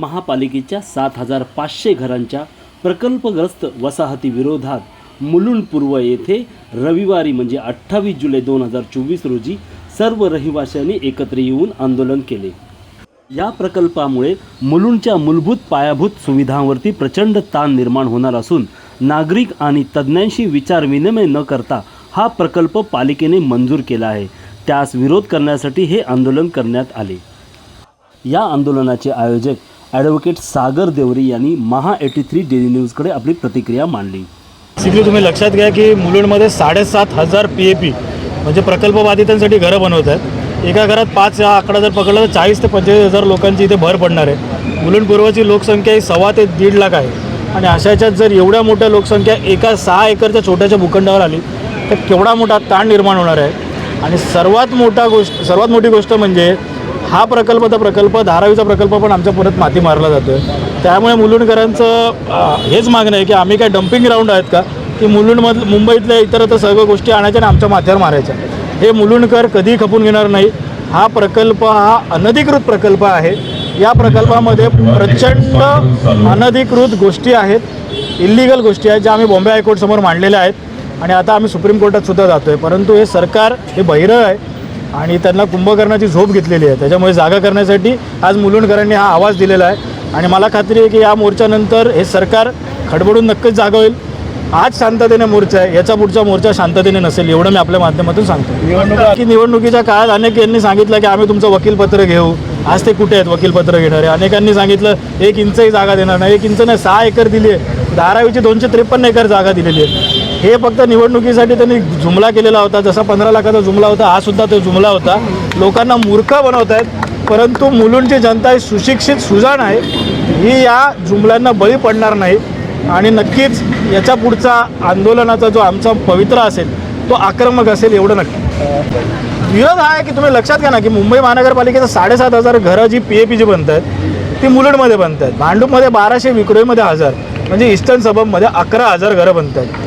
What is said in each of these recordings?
महापालिकेच्या सात हजार पाचशे घरांच्या प्रकल्पग्रस्त वसाहतीविरोधात मुलुंड पूर्व येथे रविवारी म्हणजे अठ्ठावीस जुलै दोन हजार चोवीस रोजी सर्व रहिवाशांनी एकत्र येऊन आंदोलन केले. या प्रकल्पामुळे मुलुंडच्या मूलभूत पायाभूत सुविधांवरती प्रचंड ताण निर्माण होणार असून नागरिक आणि तज्ज्ञांशी विचारविनिमय न करता हा प्रकल्प पालिकेने मंजूर केला आहे. त्यास विरोध करण्यासाठी हे आंदोलन करण्यात आले. या आंदोलनाचे आयोजक ॲडव्होकेट सागर देवरे यांनी महा एटी थ्री डेली न्यूजकडे आपली प्रतिक्रिया मांडली. बेसिकली तुम्ही लक्षात घ्या की मुलुंडमध्ये साडेसात हजार पी ए पी म्हणजे प्रकल्प बाधितांसाठी घरं बनवत आहेत. एका घरात पाच हा आकडा जर पकडला तर चाळीस ते पंचेचाळीस हजार लोकांची इथे भर पडणार आहे. मुलुंड पूर्वची लोकसंख्या ही सव्वा ते दीड लाख आहे. आणि अशाच्यात जर एवढ्या मोठ्या लोकसंख्या एका सहा एकरच्या छोट्याशा भूखंडावर आली तर केवढा मोठा ताण निर्माण होणार आहे. आणि सर्वात मोठा गोष्ट सर्वात मोठी गोष्ट म्हणजे हा प्रकल्प तर प्रकल्प धारावीचा प्रकल्प पण आमच्या परत माती मारला जातो आहे त्यामुळे मुलुंडकरांचं हेच मागणं आहे की आम्ही काय डम्पिंग ग्राउंड आहेत का? की मुलुंडमध मुंबईतल्या इतर तर सर्व गोष्टी आणायच्या आणि आमच्या माथ्यावर मारायच्या. हे मुलुंडकर कधीही खपून घेणार नाही. हा प्रकल्प हा अनधिकृत प्रकल्प आहे. या प्रकल्पामध्ये प्रचंड अनधिकृत गोष्टी आहेत. इलिगल गोष्टी आहेत ज्या आम्ही बॉम्बे हायकोर्टसमोर मांडलेल्या आहेत. आणि आता आम्ही सुप्रीम कोर्टात सुद्धा जातो आहे परंतु हे सरकार हे बहिरं आहे. आणि त्यांना कुंभकर्णाची झोप घेतलेली आहे. त्याच्यामुळे जागा करण्यासाठी आज मुलुंडकरांनी हा आवाज दिलेला आहे. आणि मला खात्री आहे की या मोर्चानंतर हे सरकार खडबडून नक्कीच जागा होईल. आज शांततेने मोर्चा आहे. याचा पुढचा मोर्चा शांततेने नसेल एवढं मी आपल्या माध्यमातून सांगतो. की निवडणुकीच्या काळात अनेक यांनी सांगितलं की आम्ही तुमचं वकीलपत्र घेऊ. आज ते कुठे आहेत वकीलपत्र घेणारे? अनेकांनी सांगितलं एक इंचही जागा देणार नाही. एक इंच नाही सहा एकर दिली आहे. धारावीची दोनशे त्रेपन्न एकर जागा दिलेली आहे. हे फक्त निवडणुकीसाठी त्यांनी जुमला केलेला होता. जसा पंधरा लाखाचा जुमला होता हा सुद्धा तो जुमला होता. लोकांना मूर्ख बनवत आहेत परंतु मुलुंडची जनता ही सुशिक्षित सुजाण आहे. ही या जुमल्यांना बळी पडणार नाही. आणि नक्कीच याच्या पुढचा आंदोलनाचा जो आमचा पवित्रा असेल तो आक्रमक असेल एवढं नक्की. विरोध हा आहे की तुम्ही लक्षात घ्या ना की मुंबई महानगरपालिकेचं साडेसात हजार घरं G P A P G बनत आहेत ती मुलुंडमध्ये बनत आहेत. भांडूपमध्ये बाराशे विक्रोईमध्ये हजार म्हणजे ईस्टर्न सबबमध्ये अकरा हजार घरं बनत आहेत.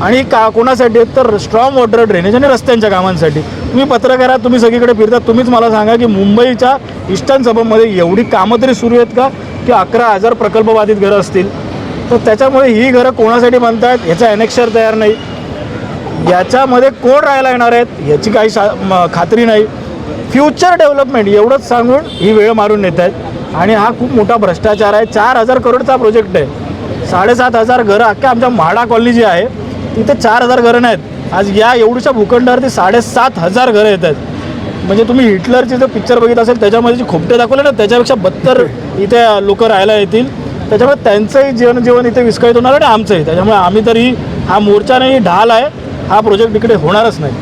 आणि का कोणासाठी आहेत? तर स्ट्रॉंग वॉटर ड्रेनेज आणि रस्त्यांच्या कामांसाठी. तुम्ही पत्रकारात तुम्ही सगळीकडे फिरता तुम्हीच मला सांगा की मुंबईच्या इष्टन सभामध्ये एवढी कामं तरी सुरू आहेत का? की अकरा हजार प्रकल्पबाधित घरं असतील. तर त्याच्यामुळे ही घरं कोणासाठी बनतात आहेत याचा अनेक्षर तयार नाही. याच्यामध्ये कोण राहायला येणार आहेत? याची काही शा म- खात्री नाही. फ्युचर डेव्हलपमेंट एवढंच सांगून ही वेळ मारून नेत आहेत. आणि हा खूप मोठा भ्रष्टाचार आहे. चार हजार करोडचा प्रोजेक्ट आहे. साडेसात हजार घरं अख्ख्या आमच्या म्हाडा कॉलनी जी आहे. तिथे चार हजार घरं नाहीत. आज या एवढीच्या भूखंडावरती साडेसात हजार घरं येत आहेत. म्हणजे तुम्ही हिटलरचे जो पिक्चर बघित असेल त्याच्यामध्ये जे खोपटे दाखवले ना त्याच्यापेक्षा बत्तर इथे लोक राहायला येतील. त्याच्यामुळे त्यांचंही जीवन जीवन इथे विस्कळीत होणार आणि आमचंही. त्याच्यामुळे आम्ही तरी हा मोर्चा नाही ढाल आहे. हा प्रोजेक्ट इकडे होणारच नाही.